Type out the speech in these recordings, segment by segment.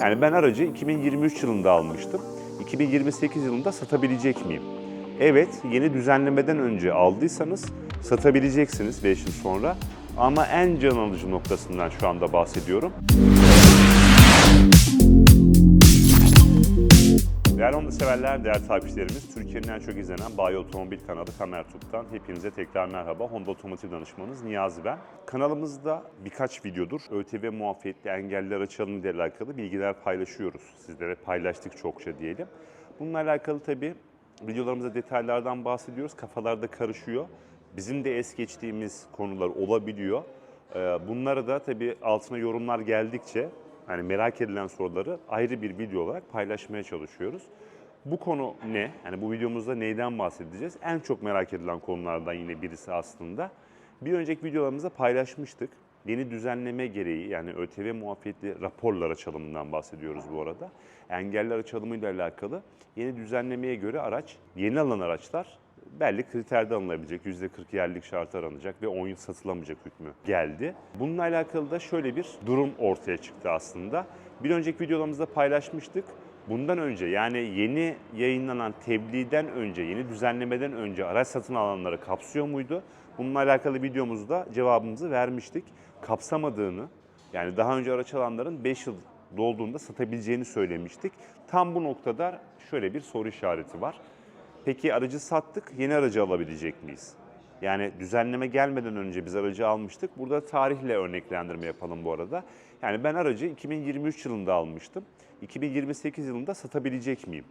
Yani ben aracı 2023 yılında almıştım. 2028 yılında satabilecek miyim? Evet, yeni düzenlemeden önce aldıysanız satabileceksiniz 5 yıl sonra. Ama en can alıcı noktasından şu anda bahsediyorum. Değerli Honda severler, değerli takipçilerimiz, Türkiye'nin en çok izlenen Bayi Otomobil kanalı Kamertürk'ten hepinize tekrar merhaba. Honda Otomotiv Danışmanınız Niyazi ben. Kanalımızda birkaç videodur ÖTV muafiyetli engeller açalım ile alakalı bilgiler paylaşıyoruz. Sizlere paylaştık çokça diyelim. Bununla alakalı tabii videolarımızda detaylardan bahsediyoruz. Kafalarda karışıyor. Bizim de es geçtiğimiz konular olabiliyor. Ee, Bunlara da tabii altına yorumlar geldikçe yani merak edilen soruları ayrı bir video olarak paylaşmaya çalışıyoruz. Bu konu ne? Yani bu videomuzda neyden bahsedeceğiz? En çok merak edilen konulardan yine birisi aslında. Bir önceki videolarımızda paylaşmıştık. Yeni düzenleme gereği yani ÖTV muafiyetli raporlar açılımından bahsediyoruz bu arada. Engeller açılımıyla alakalı yeni düzenlemeye göre araç, yeni alınan araçlar belli kriterde alınabilecek, %40 yerlik şartı aranacak ve 10 yıl satılamayacak hükmü geldi. Bununla alakalı da şöyle bir durum ortaya çıktı aslında. Bir önceki videolarımızda paylaşmıştık. Bundan önce yani yeni yayınlanan tebliğden önce, yeni düzenlemeden önce araç satın alanları kapsıyor muydu? Bununla alakalı videomuzda cevabımızı vermiştik. Kapsamadığını, yani daha önce araç alanların 5 yıl dolduğunda satabileceğini söylemiştik. Tam bu noktada şöyle bir soru işareti var. Peki aracı sattık, yeni aracı alabilecek miyiz? Yani düzenleme gelmeden önce biz aracı almıştık. Burada tarihle örneklendirme yapalım bu arada. Yani ben aracı 2023 yılında almıştım. 2028 yılında satabilecek miyim?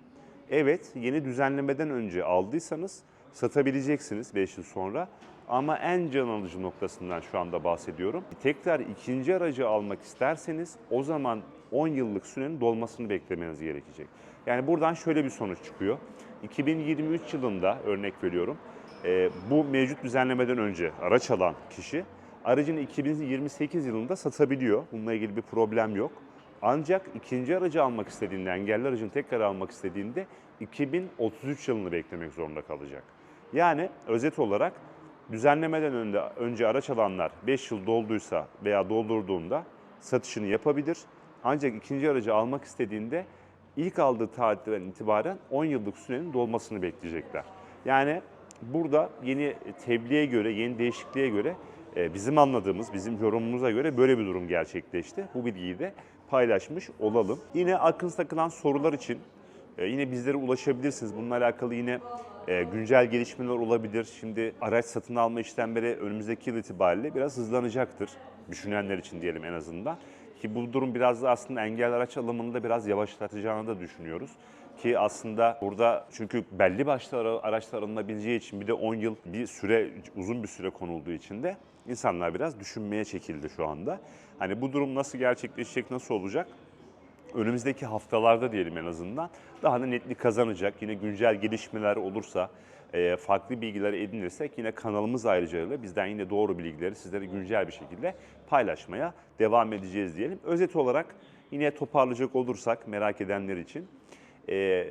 Evet, yeni düzenlemeden önce aldıysanız satabileceksiniz 5 yıl sonra. Ama en can alıcı noktasından şu anda bahsediyorum. Tekrar ikinci aracı almak isterseniz o zaman 10 yıllık sürenin dolmasını beklemeniz gerekecek. Yani buradan şöyle bir sonuç çıkıyor. 2023 yılında örnek veriyorum. e, bu mevcut düzenlemeden önce araç alan kişi aracını 2028 yılında satabiliyor. Bununla ilgili bir problem yok. Ancak ikinci aracı almak istediğinde, engelli aracını tekrar almak istediğinde 2033 yılını beklemek zorunda kalacak. Yani özet olarak düzenlemeden önce, önce araç alanlar 5 yıl dolduysa veya doldurduğunda satışını yapabilir. Ancak ikinci aracı almak istediğinde ilk aldığı tarihten itibaren 10 yıllık sürenin dolmasını bekleyecekler. Yani burada yeni tebliğe göre, yeni değişikliğe göre e, bizim anladığımız, bizim yorumumuza göre böyle bir durum gerçekleşti. Bu bilgiyi de paylaşmış olalım. Yine aklınıza takılan sorular için e, yine bizlere ulaşabilirsiniz. Bununla alakalı yine e, güncel gelişmeler olabilir. Şimdi araç satın alma işlemleri önümüzdeki yıl itibariyle biraz hızlanacaktır. Düşünenler için diyelim en azından. Ki bu durum biraz da aslında engel araç alımını da biraz yavaşlatacağını da düşünüyoruz. Ki aslında burada çünkü belli başlı ara- araçlar alınabileceği için bir de 10 yıl bir süre, uzun bir süre konulduğu için de insanlar biraz düşünmeye çekildi şu anda. Hani bu durum nasıl gerçekleşecek, nasıl olacak? Önümüzdeki haftalarda diyelim en azından daha da netlik kazanacak. Yine güncel gelişmeler olursa, e, farklı bilgiler edinirsek yine kanalımız ayrıca bizden yine doğru bilgileri sizlere güncel bir şekilde paylaşmaya devam edeceğiz diyelim. Özet olarak yine toparlayacak olursak merak edenler için e,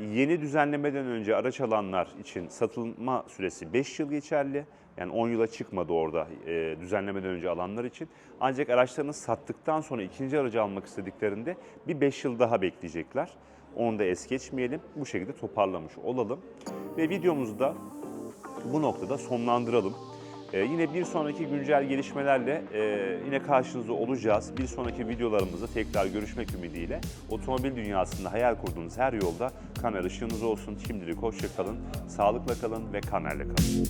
yeni düzenlemeden önce araç alanlar için satılma süresi 5 yıl geçerli. Yani 10 yıla çıkmadı orada e, düzenlemeden önce alanlar için. Ancak araçlarını sattıktan sonra ikinci aracı almak istediklerinde bir 5 yıl daha bekleyecekler. Onu da es geçmeyelim. Bu şekilde toparlamış olalım. Ve videomuzu da bu noktada sonlandıralım. Ee, yine bir sonraki güncel gelişmelerle e, yine karşınızda olacağız. Bir sonraki videolarımızda tekrar görüşmek ümidiyle. Otomobil dünyasında hayal kurduğunuz her yolda kamer ışığınız olsun. Şimdilik hoşça kalın, sağlıkla kalın ve kamerle kalın.